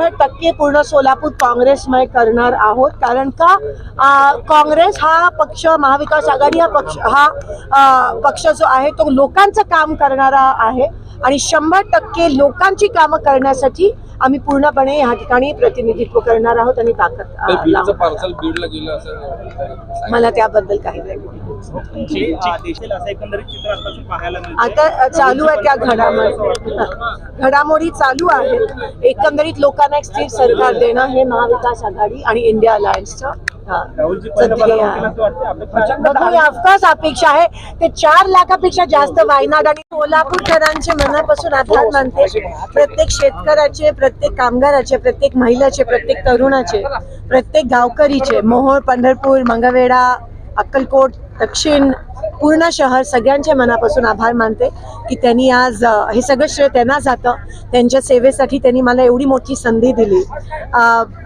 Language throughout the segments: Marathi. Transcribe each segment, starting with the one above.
शंभर टक्के पूर्ण सोलापूर काँग्रेसमय करणार आहोत. कारण का? काँग्रेस हा पक्ष महाविकास आघाडी हा पक्ष हा पक्ष जो आहे तो लोकांचं काम करणारा आहे. आणि शंभर टक्के लोकांची कामं करण्यासाठी आम्ही पूर्णपणे या ठिकाणी प्रतिनिधित्व करणार आहोत आणि ताकद मला त्याबद्दल काही नाही. जी, आ, देशातील असं एकंदरीत चित्र आताचं पाहायला मिळतं आता चालू आहे त्या घडामोडी घडामोडी चालू आहेत. एकंदरीत लोकांना एक स्थिर सरकार देणं हे महाविकास आघाडी आणि इंडिया अलायन्सचं हा, बघूया ऑफकोर्स अपेक्षा आहे. ते चार लाखापेक्षा जास्त वायनाड आणि सोलापूरकरांचे मनापासून आभार मानते. प्रत्येक शेतकऱ्याचे प्रत्येक कामगाराचे प्रत्येक महिलाचे प्रत्येक तरुणाचे प्रत्येक गावकरीचे मोहोळ पंढरपूर मंगळवेढा अक्कलकोट दक्षिण पूर्ण शहर सगळ्यांचे मनापासून आभार मानते की त्यांनी आज हे सगळं श्रेय त्यांना जातं. त्यांच्या सेवेसाठी त्यांनी मला एवढी मोठी संधी दिली.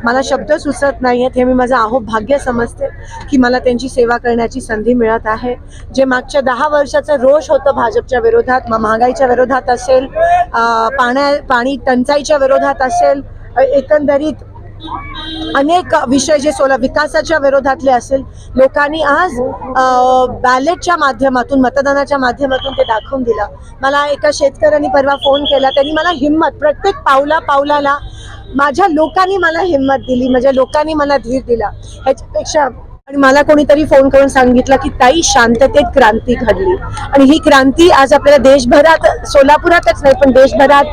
मला शब्द सुचत नाही आहेत हे मी माझं आहो भाग्य समजते की मला त्यांची सेवा करण्याची संधी मिळत आहे. जे मागच्या दहा वर्षाचं रोष होतं भाजपच्या विरोधात म- महागाईच्या विरोधात असेल पाण्या पाणी टंचाईच्या विरोधात असेल एकंदरीत अनेक विषय जे सोला विकासाच्या विरोधातले असेल लोकांनी आज बॅलेटच्या माध्यमातून मतदानाच्या माध्यमातून ते दाखवून दिलं. मला एका शेतकऱ्यांनी परवा फोन केला त्यांनी मला हिंमत प्रत्येक पावला पावलाला माझ्या लोकांनी मला हिंमत दिली माझ्या लोकांनी मला धीर दिला. ह्याच्यापेक्षा आणि मला कोणीतरी फोन करून सांगितलं की ताई शांततेत क्रांती घडली. आणि ही क्रांती आज आपल्याला देशभरात सोलापुरातच नाही पण देशभरात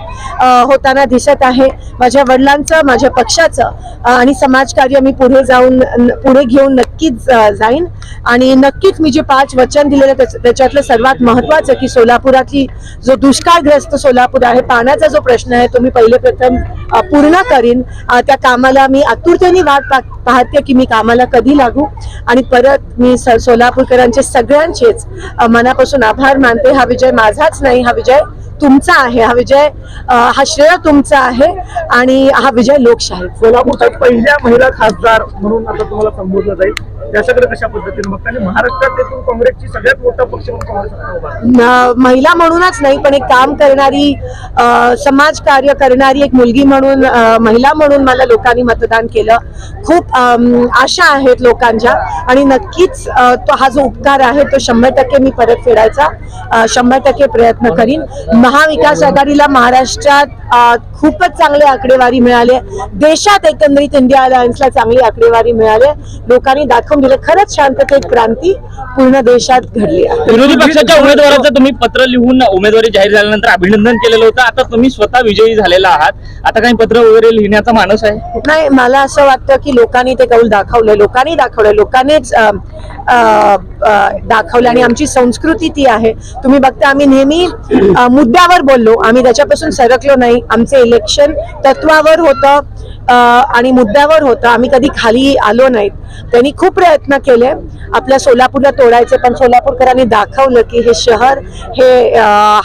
होताना दिसत आहे. माझ्या वडिलांचं माझ्या पक्षाचं आणि समाजकार्य मी पुढे जाऊन पुढे घेऊन नक्कीच जाईन. आणि नक्कीच मी जे पाच वचन दिलेलं त्याच्यातलं सर्वात महत्वाचं की सोलापुरातली जो दुष्काळग्रस्त सोलापूर आहे पाण्याचा जो प्रश्न आहे तो मी पहिले प्रथम पूर्ण करीन. त्या कामाला मी आतुरतेने वाट पाहते की मी कामाला कधी लागू. आणि परत मी स- सोलापूरकरांचे सगळ्यांचेच मनापासून आभार मानते. हा विजय माझाच नाही हा विजय तुमचा आहे हा विजय हा श्रेय तुमचा आहे आणि हा विजय लोकशाही. सोलापूरच्या पहिल्या महिला खासदार म्हणून आता तुम्हाला संबोधलं जाईल. त्याच्याकडे कशा पद्धतीने बघता? आणि महाराष्ट्रात एकूण काँग्रेसची सगळ्यात मोठा पक्ष म्हणून काँग्रेस आता उभा आहे. न- महिला म्हणूनच नाही पण एक काम करणारी अ, समाजकार्य करणारी एक मुलगी म्हणून महिला म्हणून मला लोकांनी मतदान केलं. खूप आशा आहेत लोकांच्या आणि नक्कीच तो हा जो उपकार आहे तो शंभर टक्के मी परत फेडायचा शंभर टक्के प्रयत्न करीन. महाविकास आघाडीला महाराष्ट्रात खूपच चांगली आकडेवारी मिळाली. देशात एकंदरीत इंडिया अलायन्सला चांगली आकडेवारी मिळाली. लोकांनी दाखवून दिलं खरंच शांततेत क्रांती पूर्ण देशात घडली विरोधी पक्षाच्या उमेदवाराचं तुम्ही पत्र लिहून उमेदवारी जाहीर झाल्यानंतर अभिनंदन केलेलं होतं. आता तुम्ही स्वतः विजयी झालेला आहात. आता काही पत्र वगैरे लिहिण्याचा मानस आहे? नाही मला असं वाटतं की लोकांनी ते कौल दाखवलं लोकांनी दाखवलं लोकांनीच दाखवलं. आणि आमची संस्कृती ती आहे. तुम्ही बघता आम्ही नेहमी अं, मुद्द्यावर बोललो. आम्ही त्याच्यापासून सरकलो नाही. आमचे इलेक्शन तत्वावर होतं आणि मुद्द्यावर होतं. आम्ही कधी खाली आलो नाहीत. त्यांनी खूप प्रयत्न केले. आपल्या सोलापूरला तोडायचे पण सोलापूरकरांनी दाखवलं की हे शहर हे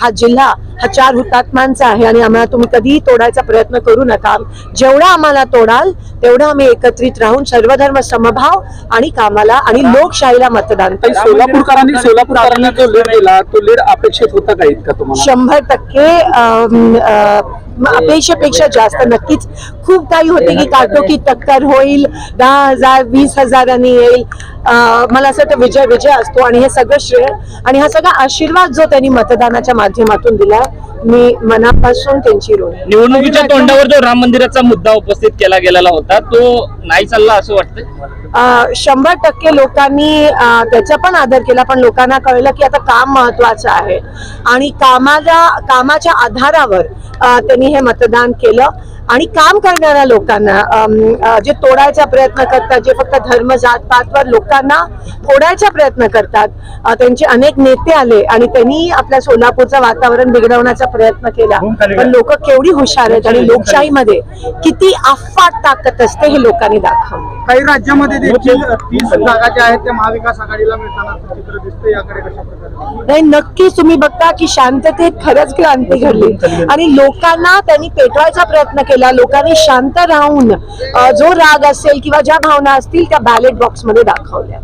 हा जिल्हा हा चार हुतात्म्यांचा आहे आणि आम्हाला तुम्ही कधीही तोडायचा प्रयत्न करू नका. जेवढा आम्हाला तोडाल तेवढं आम्ही एकत्रित राहून सर्वधर्म समभाव आणि कामाला आणि लोकशाहीला मतदान करू. सोलापूरकरांनी सोलापूरकरांनी जो लीड दिला तो लीड अपेक्षित होता का इतका तुम्हाला? शंभर टक्के अपेक्षेपेक्षा जास्त नक्कीच. खूप काही होते की काटोकी टक्कर होईल दहा हजार वीस हजारांनी येईल. मला असं वाटतं विजय विजय असतो आणि हे सगळं श्रेय आणि हा सगळा आशीर्वाद जो त्यांनी मतदानाच्या माध्यमातून दिला मी मनापासून त्यांची ऋण. निवडणुकीच्या तोंडावर जो राम मंदिराचा मुद्दा उपस्थित केला गेलेला होता तो नाही चालला असं वाटतंय? अ, शंभर टक्के लोकांनी त्याचा पण आदर केला पण लोकांना कळलं की आता काम महत्वाचं आहे. आणि कामाला कामाच्या आधारावर त्यांनी हे मतदान केलं. आणि काम करणाऱ्या लोकांना जे तोडायचा प्रयत्न करतात जे फक्त धर्म जात पातवर लोकांना फोडायचा प्रयत्न करतात त्यांचे अनेक नेते आले आणि त्यांनी आपल्या सोलापूरचं वातावरण बिघडवण्याचा प्रयत्न केला. पण लोक केवढी हुशार आहेत आणि लोकशाहीमध्ये किती अफाट ताकद असते हे लोकांनी दाखवलं. काही राज्यामध्ये देखील तीस जागा ज्या आहेत त्या महाविकास आघाडीला मिळताना चित्र दिसतं याकडे कशा प्रकारे? नाही नक्कीच तुम्ही बघता की शांततेत खरंच क्रांती घडली. आणि लोकांना त्यांनी पेटवायचा प्रयत्न केला. लोकांनी शांत राहून जो राग असेल किंवा ज्या भावना असतील त्या बॅलेट बॉक्समध्ये दाखवल्या.